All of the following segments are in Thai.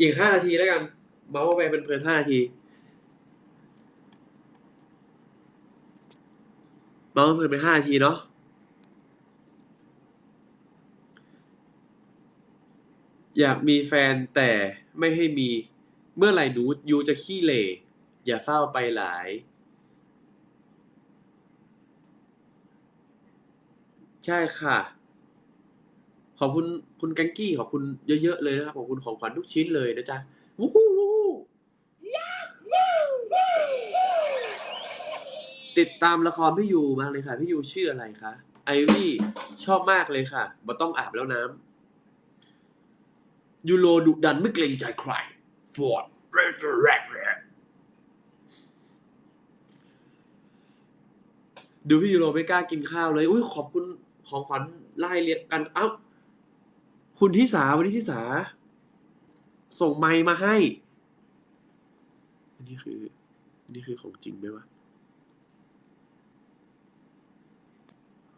อีกห้านาทีแล้วกัน เมาส์ไปเป็นเพลินห้านาที เมาส์เพลินไปห้านาทีเนาะอยากมีแฟนแต่ไม่ให้มี เมื่อไหร่หนูยูจะขี้เหร่อย่าเฝ้าไปหลาย ใช่ค่ะ ขอบคุณคุณแกงกี้ขอบคุณเยอะๆเลยนะครับขอบคุณของขวัญทุกชิ้นเลยนะจ๊ะวู้ฮู้วู้ฮู้ติดตามละครพี่ยูมากเลยค่ะ พี่ยูชื่ออะไรคะไอวี่ชอบมากเลยค่ะบ่ต้องอาบแล้วน้ำยูโรดุดันไม่เกรงใจใครฟอร์ดเรดแรกดูพี่ยูโรไม่กล้ากินข้าวเลย อุ้ยขอบคุณของขวัญไล่เรียกกัน เอ้า คุณทิสาวันนี้ทิสา ส่งไมมาให้ อันนี้คือนนี้คือของจริงไหมวะ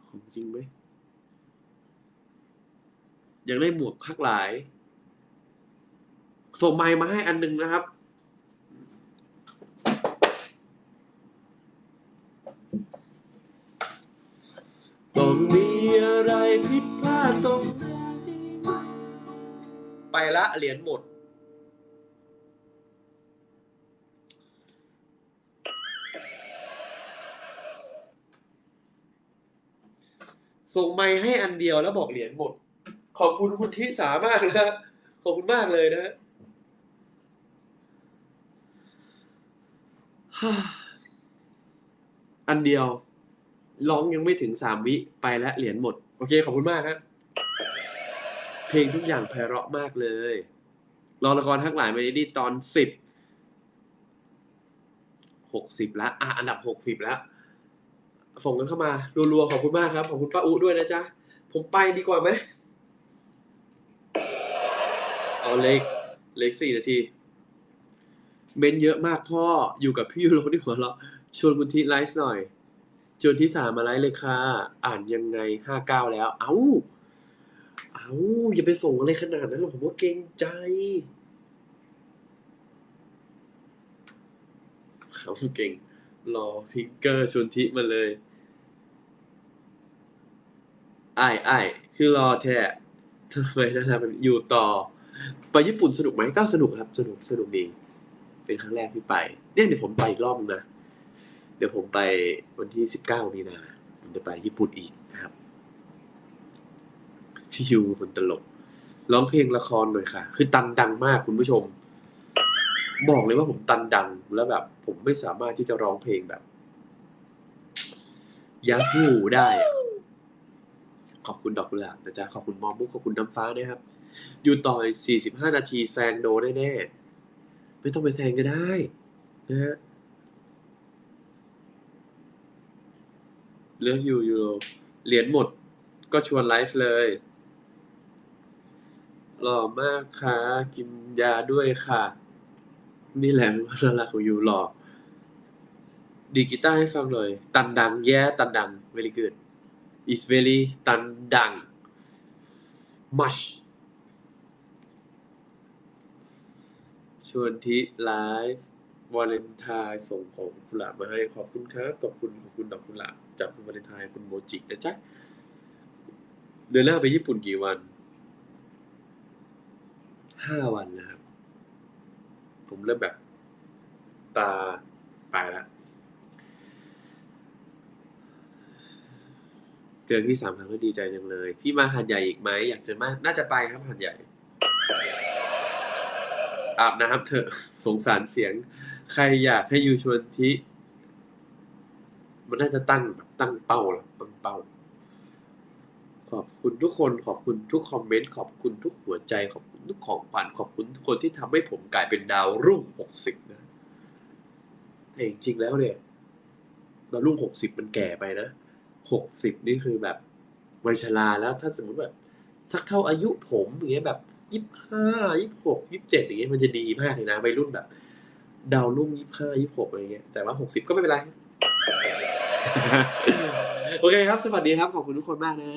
ของจริงไหม อยากได้หมวกพักหลาย ส่งไมมาให้อันหนึ่งนะครับต้องมีอะไรผิดพลาดตรง ไปละเหรียญหมด ส่งไมค์ให้อันเดียวแล้วบอกเหรียญหมด ขอบคุณคุณทิสามากนะขอบคุณมากเลยนะฮ่าอันเดียว ร้องยังไม่ถึงสามวิ ไปแล้วเหรียญหมด โอเค ขอบคุณมากครับ เพลงทุกอย่างไพเราะมากเลยรอละครทั้งหลายมาดีตอนสิบหกสิบละอะอันดับหกสิบแล้วส่งกันเข้ามารัวๆขอบคุณมากครับ ขอบคุณป้าอุด้วยนะจ๊ะ ผมไปดีกว่าไหมเอาเล็กเล็กสี่นาทีเมนเยอะมากพ่ออยู่กับพี่ยูโรที่หัวเราะชวนคุณทีไลฟ์หน่อยชวนที่สามมาไลฟ์เลยค่ะ อ่านยังไงห้าเก้าแล้ว เอ้า เอาอย่าไปส่งอะไรขนาดนั้นหรอกผมว่าเกรงใจเขาเก่ง รอพิกเกอร์ชนทิมาเลยไอ้ไอ้คือรอแท้ทำไมนะครับอยู่ต่อ ไปญี่ปุ่นสนุกไหมก็สนุกครับ สนุกสนุกดีเป็นครั้งแรกที่ไป เนี่ยเดี๋ยวผมไปอีกรอบนึงนะ เดี๋ยวผมไปวันที่สิบเก้ามีนาผมจะไปญี่ปุ่นอีก พี่ยูคนตลก ร้องเพลงละครหน่อยค่ะ คือตันดังมากคุณผู้ชม บอกเลยว่าผมตันดังแล้วแบบ ผมไม่สามารถที่จะร้องเพลงแบบยักหูได้อะขอบคุณดอกกุหลาบนะจ๊ะ ขอบคุณมอมมุกขอบคุณน้ำฟ้านะครับ อยู่ต่ออีก45 นาทีแซงโดแน่ๆ ไม่ต้องไปแซงก็ได้นะฮะเลือกอยู่ยูโรเหรียญหมดก็ชวนไลฟ์เลย หล่อมากค่ะ กินยาด้วยค่ะ นี่แหละน่ารักของยูหล่อดีกีตาร์ให้ฟังหน่อยตันดัง แย่ตันดัง very good it's very ตันดัง much ชวนทิไลฟ์วาเลนไทน์ส่งของกุหลาบมาให้ขอบคุณครับขอบคุณขอบคุณดอกกุหลาบจากคุณวาเลนไทน์คุณโมจินะจ๊ะเดือนหน้าไปญี่ปุ่นกี่วัน ห้าวันนะครับ ผมเริ่มแบบตาไปแล้วเจอพี่สามครั้งก็ดีใจจังเลย พี่มาหาดใหญ่อีกไหมอยากเจอมาก น่าจะไปครับหาดใหญ่ อาบน้ำเถอะสงสารเสียง ใครอยากให้ยูชวนทิ มันน่าจะตั้งแบบตั้งเป้าหรอตั้งเป้า ขอบคุณทุกคนขอบคุณทุกคอมเมนต์ขอบคุณทุกหัวใจขอบคุณทุกของขวัญขอบคุณทุกคนที่ทำให้ผมกลายเป็นดาวรุ่งหกสิบนะแต่จริงๆแล้วเนี่ยดาวรุ่งหกสิบมันแก่ไปนะหกสิบนี่คือแบบวัยชราแล้วถ้าสมมติแบบสักเท่าอายุผมอย่างเงี้ยแบบยี่ห้ายี่หกยี่เจ็ดอย่างเงี้ยมันจะดีมากเลยนะวัยรุ่นแบบ ดาวรุ่งยี่ห้ายี่หกอะไรเงี้ยแต่ว่าหกสิบก็ไม่เป็นไร โอเคครับ สวัสดีครับ ขอบคุณทุกคนมากนะ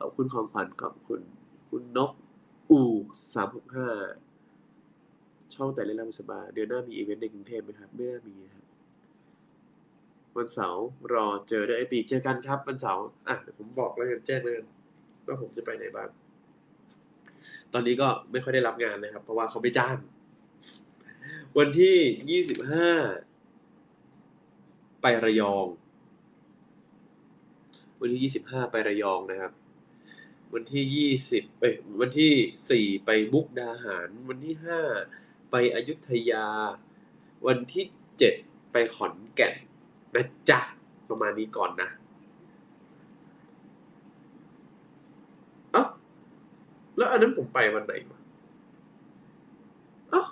ขอบคุณของขวัญขอบคุณ คุณนก อูสามหกห้าช่องแต่เล่นรับสบายเดือนหน้ามีอีเวนต์ในกรุงเทพไหมครับ ไม่น่ามีครับ วันเสาร์รอเจอด้วยไอปีเจอกันครับ วันเสาร์อะเดี๋ยวผมบอกแล้วกันแจ้งเลยว่าผมจะไปไหนบ้างตอนนี้ก็ไม่ค่อยได้รับงานนะครับ เพราะว่าเขาไม่จ้าง วันที่ยี่สิบห้าไประยอง วันที่ยี่สิบห้าไประยองนะครับ วันที่ยี่สิบเอ้ยวันที่สี่ไปมุกดาหาร วันที่ห้าไปอยุธยา วันที่เจ็ดไปขอนแก่นนะจ๊ะประมาณนี้ก่อนนะเอ้าแล้วอันนั้นผมไปวันไหนวะเอ้า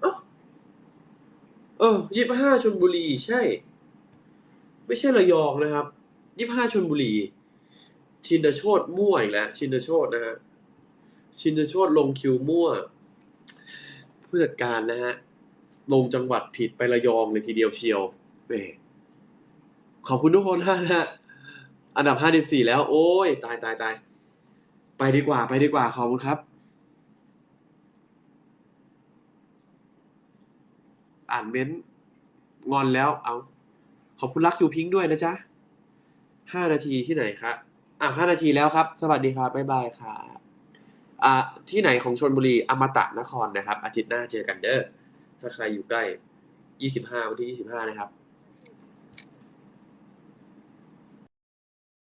เอ้เอยี่สิบห้าชนบุรีใช่ ไม่ใช่ระยองนะครับยี่ห้าชนบุรี ชินโชตมั่วอีกแล้ว ชินโชตนะฮะ ชินโชตลงคิวมั่ว ผู้จัดการนะฮะ ลงจังหวัดผิดไประยองเลยทีเดียวเชียวแหมขอบคุณทุกคนนะฮะ อันดับห้าสิบสี่แล้ว โอ้ย ตายตายตายไปดีกว่า ไปดีกว่า ขอบคุณครับ อ่านเม้นต์งอนแล้ว เอา ขอบคุณรักยูพิงค์ด้วยนะจ๊ะห้านาทีที่ไหนครับอะห้านาทีแล้วครับ สวัสดีครับบ๊ายบายครับอ่าที่ไหนของชนบุรีอมตะนครนะครับ อาทิตย์หน้าเจอกันเด้อถ้าใครอยู่ใกล้ยี่สิบห้าวันที่ยี่สิบห้านะครับ